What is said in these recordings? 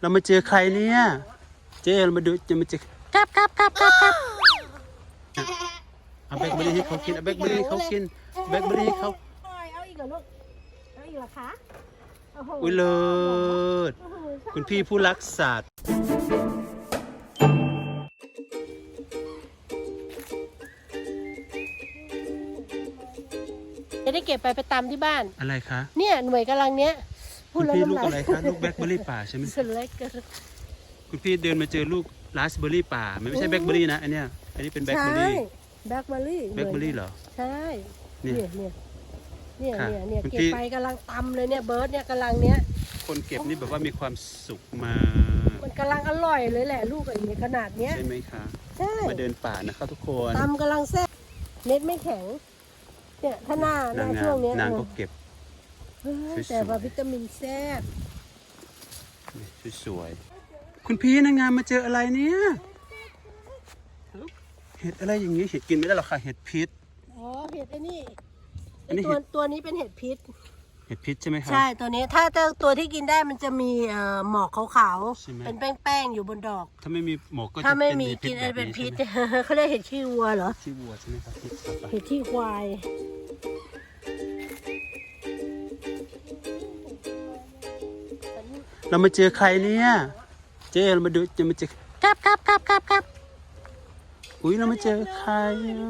เรามาเจอใครเนี่ย เจ๊เรามาดูจะมาเจอครับครับครับครับครับเอาแบล็คเบอร์รี่ให้เขากินเอาแบล็คเบอร์รี่ให้เขากินแบล็คเบอร์รี่ให้เขาเอาอีกเหรอลูก เอาอีกเหรอคะโอ้โหอุ้ยเลิศโอ้โหคุณพี่ผู้รักสัตว์จะได้เก็บไปไปตำที่บ้าน อะไรคะ เนี่ยหน่วยกำลังเนี้ย พูคุดณแล้วพี่น้ำลูกลายอะไรคะลูกแบล็คเบอร์รี่ป่าใช่ไหมสุดเล็กเกินคุณพี่เดินมาเจอลูกราสเบอร์รี่ป่าไม่ใช่แบล็คเบอร์รี่นะอันเนี้ยอันนี้เป็นแบล็คเบอร์รี่แบล็คเบอร์รี่แบล็คเบอร์รี่เหรอใช่นี่เนี่ยเนี่ยเนี่ยค่ะเนี่ยเนี่ยคุณเก็บพี่ไปกำลังตำเลยเนี่ยเบิร์ดเนี่ยกำลังเนี้ยคนเก็บนี่แบบว่ามีความสุขมากมันกำลังอร่อยเลยแหละลูกไอ้เนี่ยขนาดเนี้ยใช่ไหมคะใช่มาเดินป่านะครับทุกคนตำกำลังแซ่บเม็ดไม่แข็งเนี่ยถ้าหน้าหนาน้างงาช่วงมเนี้ยนางก็เก็บ เฮ้ยสวยๆแต่ว่าวิตามินแซ่บสวยๆคุณพี่นางงามมาเจออะไรเนี่ย เห็ดอะไรอย่างนี้เห็ดกินไม่ได้หรอกค่ะ เห็ดพิษ อ๋อเห็ดไอ้นี่อันนี้ไอ้ตัวเห็ด ตัวนี้เป็นเห็ดพิษ เห็ดพิษใช่ไหมคะ ใช่ตัวนี้ถ้าถ้าตัวที่กินได้มันจะมีเอ่อหมอกขาวใช่ไหม ๆเป็นแป้งๆอยู่บนดอก ถ้าไม่มีหมอกก็จะถ้าไม่เป็นมีเห็ดกินแบอะไรบเป็นพิษใช่ไหมเขาเรียกเห็ดขี้วัวเหรอขี้วัวใช่ไหมครับพิษต่อไปเห็ดขี้ควาย เรามาเจอใครเนี่ย เจ๊เรามาดูจะมาเจอครับครับครับครับครับอุ้ยเรามาเจอใครอะ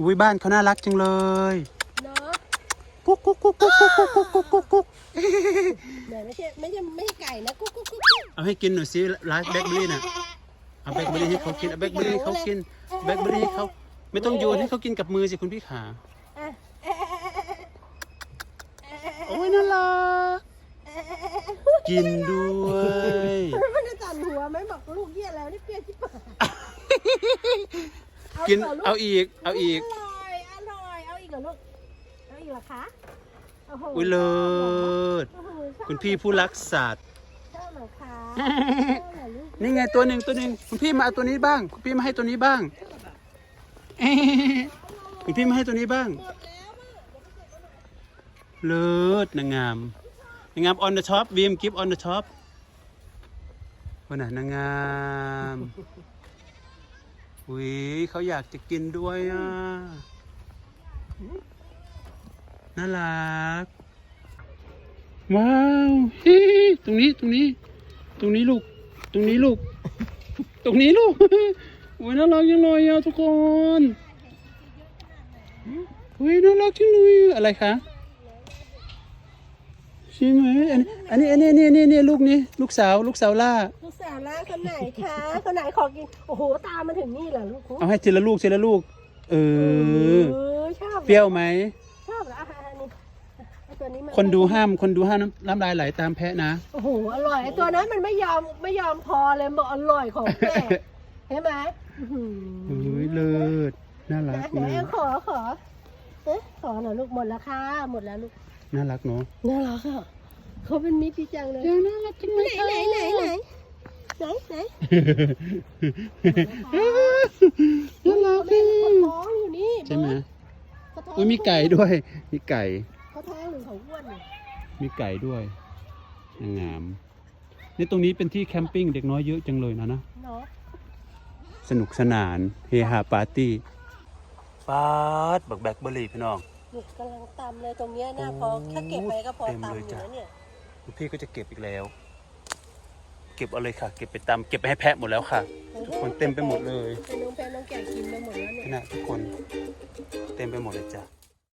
อุ้ยบ้านเขาน่ารักจังเลยเนาะกุ๊กกุ๊กกุ๊กกุ๊กกุ๊กกุ๊กกุ๊กกุ๊กกุ๊กเดี๋ยวไม่ใช่ไม่ใช่ไม่ใช่ไก่นะกุ๊กกุ๊กกุ๊กกุ๊กเอาให้กินหน่อยสิร้านแบล็คเบอร์รี่น่ะเอาแบล็คเบอร์รี่ให้เขากินเอาแบล็คเบอร์รี่ให้เขากินแบล็คเบอร์รี่ให้เขาไม่ต้องโยนให้เขากินกับมือสิคุณพี่ขา อะ โอ้ยน่ารัก กินด้วยมันจะตันหัวไหมบอกลูกเยี่ยแล้วนี่เปรี้ยวที่ปากกินหรลูเอาอีก เอาอีก อร่อยอร่อยเอาอีกเหรอลูกเอาอีกเหรอคะโอ้โหอุ้ยเลิศ โอ้โหชอบคุณพี่ผู้รักสัตว์ ชอบเหรอคะชอบเหรอลูกนี่ไงตัวหนึ่งตัวหนึ่งคุณพี่มาเอาตัวนี้บ้าง คุณพี่มาให้ตัวนี้บ้างเอ๊ะคุณพี่มาให้ตัวนี้บ้าง เลิศนางงาม นางงาม on the top บีมกิฟ on the top วันน่ะนางงามอุ้ยเขาอยากจะกินด้วยอะ น่ารัก ว้าวฮิตรงนี้ตรงนี้ ตรงนี้ลูก ตรงนี้ลูก ตรงนี้ลูกโอ้ยน่ารักจังเลยอะทุกคนโอ้ยน่ารักจังเลยอะไรคะ ใช่ไหมอันนี้อันนี้อันนี้อันนี้อันนี้ลูกนี้ลูกสาวลูกสาวล่า ลูกสาวล่าคนไหนคะคนไหนขอกินโอ้โหตามมาถึงนี่เหรอลูกเอาให้ทีละลูกทีละลูก เออเออชอบเปรี้ยวไหมชอบเหรออะอันนี้ไอ้ตัวนี้มัคนดูห้ามคนดูห้ามน้ำน้ำลายไหลตามแพะนะ โอ้โหอร่อยไอ้ตัวนั้นมันไม่ยอมไม่ยอมพอเลยบอกอร่อยของแก่ใช่ไหมอื้อหือโอ้ยเลิศน่ารัไหนกไหนนะ ขอขอเอ๊ะขอเหรอลูกหมดแล้วค่ะหมดแล้วลูก น่ารักเนาะน่ารักอะเขาเป็นมิตรดีจังเลยเดี๋ยวน่ารักจังเลไหนยไหนไหนไหนไหนไหนน่ารักแม่ดิเขาท้องอยู่นี่ใช่ไหมเขาท้องอุ้ยมีไก่ด้วย มีไก่เขาท้องหรือเขาอ้วนเนี่ยมีไก่ด้วยนางงามนี่ตรงนี้เป็นที่แคมปิ้งเด็กน้อยเยอะจังเลยนะนะเนาะสนุกสนานเฮฮาปาร์ตี้ฟาดบักแบกเบอร์รี่พี่น้อง นี่กำลังตำเลยตรงเนี้ยนะพอถ้าเก็บไปก็พอเต็มตำเลยอยู่จ้ะนะเนี่ยคุณพี่ก็จะเก็บอีกแล้ว เก็บเอาเลยค่ะ เก็บไปตามเก็บไปให้แพะหมดแล้วค่ะ ทุกคนเต็มไปหมดเลย เป็นน้องแพนน้องแก่กินไปหมดแล้วเนี่ยขณะทุกคนเต็มไปหมดเลยจ้ะ